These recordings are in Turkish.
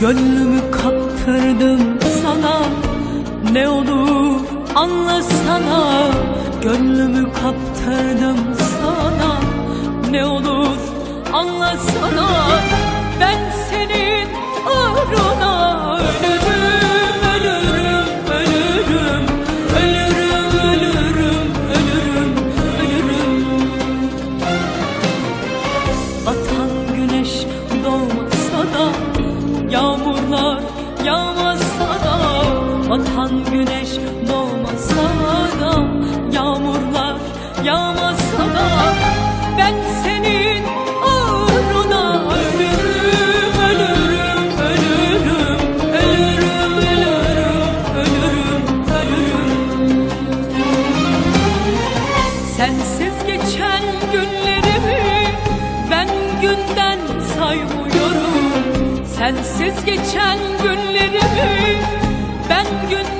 Gönlümü kaptırdım sana. Ne olur anlasana Gönlümü kaptırdım sana. Ne olur anlasana Ben senin Batan güneş doğmasa da Yağmurlar yağmasa da Ben senin uğruna ölürüm Ölürüm, ölürüm Ölürüm, ölürüm, ölürüm, ölürüm. Sensiz geçen günlerimi ben günden saymıyorum. Sensiz geçen günlerimi ben günden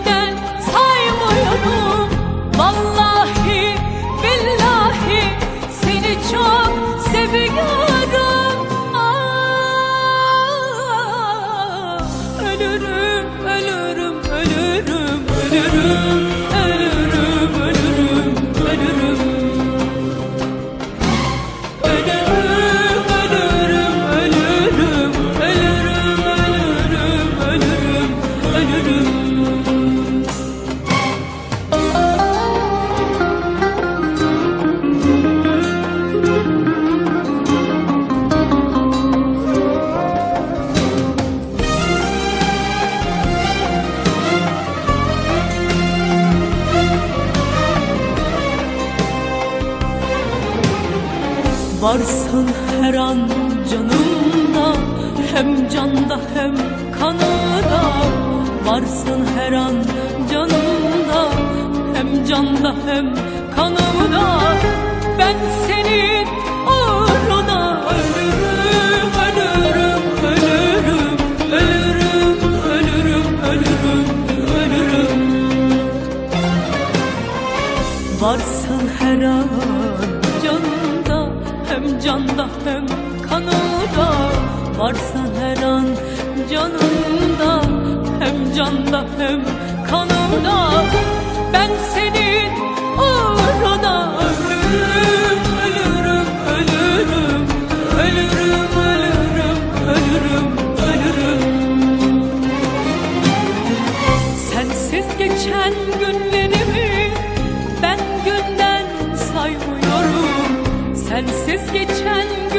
Varsın her an canımda Hem canda hem kanımda Varsın her an canımda Hem canda hem kanımda. Ben senin uğruna ölürüm Ölürüm, ölürüm, ölürüm, ölürüm, ölürüm, ölürüm. Varsın her an canımda hem canda hem kanımda Varsan her an canımda Hem canda hem kanımda Ben senin uğruna ölürüm Ölürüm, ölürüm, ölürüm, ölürüm, ölürüm, ölürüm. Sensiz geçen sensiz geçen